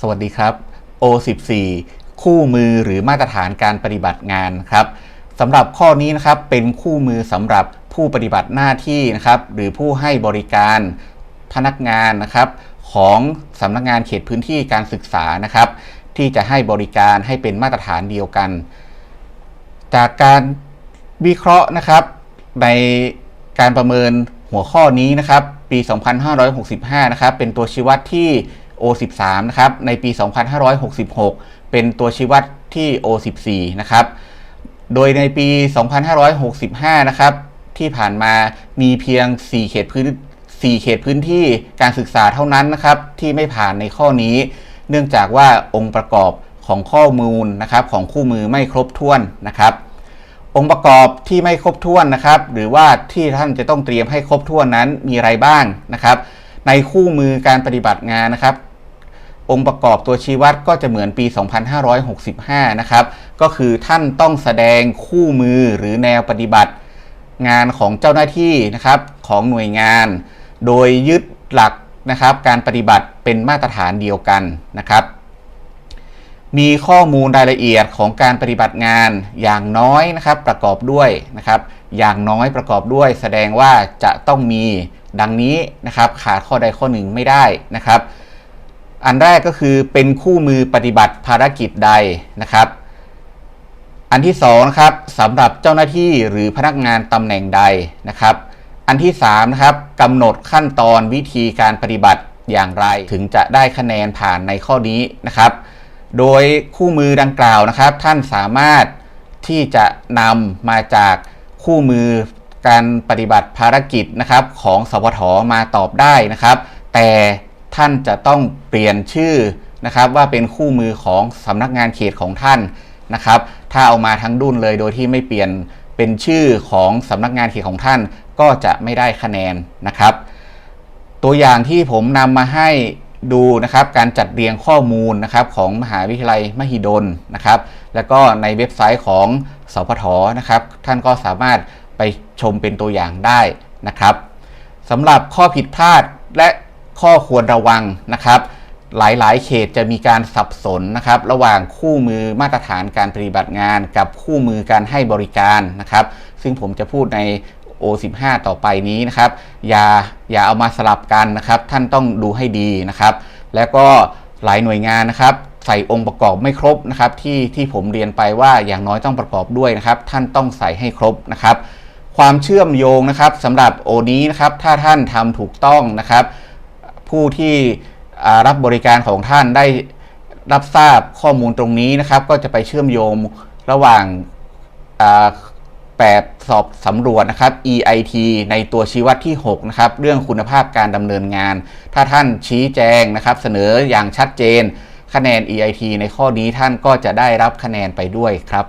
สวัสดีครับ O14 คู่มือหรือมาตรฐานการปฏิบัติงานครับสำหรับข้อนี้นะครับเป็นคู่มือสำหรับผู้ปฏิบัติหน้าที่นะครับ หรือผู้ให้บริการพนักงานนะครับ ของสำนักงานเขตพื้นที่การศึกษานะครับ ที่จะให้บริการให้เป็นมาตรฐานเดียวกัน จากการวิเคราะห์นะครับ ในการประเมินหัวข้อนี้นะครับ ปี 2565 นะครับ เป็นตัวชี้วัดที่ O13 นะครับในปี 2566 เป็นตัวชี้วัดที่ O14 นะครับโดยในปี 2565 นะครับที่ผ่านมามีเพียง 4 เขตพื้น4เขตพื้นที่การศึกษาเท่านั้นนะครับที่ไม่ผ่านในข้อนี้ เนื่องจากว่าองค์ประกอบของข้อมูลนะครับของคู่มือไม่ครบถ้วนนะครับ องค์ประกอบที่ไม่ครบถ้วนนะครับ หรือว่าที่ท่านจะต้องเตรียมให้ครบถ้วนนั้นมีอะไรบ้างนะครับ ในคู่มือการปฏิบัติงานนะครับ องค์ประกอบตัวชี้วัดก็จะเหมือนปี 2565 นะครับ ก็คือท่านต้องแสดงคู่มือหรือแนวปฏิบัติ งานของเจ้าหน้าที่นะครับของหน่วยงาน โดยยึดหลักนะครับการปฏิบัติเป็นมาตรฐานเดียวกันนะครับ มีข้อมูลรายละเอียดของการปฏิบัติงานอย่างน้อยนะครับประกอบด้วยนะครับ อย่างน้อยประกอบด้วย แสดงว่าจะต้องมีดังนี้นะครับขาดข้อใดข้อหนึ่งไม่ได้นะครับ อันแรกก็คือเป็นคู่มือปฏิบัติภารกิจใดนะครับ อันที่2นะครับสำหรับเจ้าหน้าที่หรือพนักงานตำแหน่งใดนะครับ อันที่3นะครับกำหนดขั้นตอนวิธีการปฏิบัติอย่างไรถึงจะได้คะแนนผ่านในข้อนี้นะครับ โดยคู่มือดังกล่าวนะครับ ท่านสามารถที่จะนำมาจากคู่มือการปฏิบัติภารกิจนะครับของสพทมาตอบได้นะครับ แต่ ท่านจะต้องเปลี่ยนชื่อนะครับว่าเป็นคู่มือของสำนักงานเขตของท่านนะครับ ถ้าเอามาทั้งดุนเลยโดยที่ไม่เปลี่ยนเป็นชื่อของสำนักงานเขตของท่านก็จะไม่ได้คะแนนนะครับ ตัวอย่างที่ผมนำมาให้ดูนะครับการจัดเรียงข้อมูลนะครับของมหาวิทยาลัยมหิดลนะครับ แล้วก็ในเว็บไซต์ของสพทนะครับ ท่านก็สามารถไปชมเป็นตัวอย่างได้นะครับสำหรับข้อผิดพลาดและ ข้อควรระวังนะครับ หลายๆ เขตจะมีการสับสนนะครับ ระหว่างคู่มือมาตรฐานการปฏิบัติงาน กับคู่มือการให้บริการนะครับ ซึ่งผมจะพูดใน O15 ต่อไปนี้นะครับ อย่าอย่าเอามาสลับกันนะครับ ท่านต้องดูให้ดีนะครับ แล้วก็หลายหน่วยงานนะครับใส่องค์ประกอบไม่ครบนะครับที่ที่ผมเรียนไปว่าอย่างน้อยต้องประกอบด้วยนะครับ ท่านต้องใส่ให้ครบนะครับ ความเชื่อมโยงนะครับสำหรับโอนี้นะครับถ้าท่านทำถูกต้องนะครับ ผู้ที่รับบริการของท่านได้รับทราบข้อมูลตรงนี้นะครับ ก็จะไปเชื่อมโยงระหว่างแบบสอบสำรวจนะครับ EIT ในตัวชี้วัดที่ 6 นะครับ เรื่องคุณภาพการดำเนินงาน ถ้าท่านชี้แจงนะครับ เสนออย่างชัดเจน คะแนน EIT ในข้อนี้ท่านก็จะได้รับคะแนนไปด้วยครับ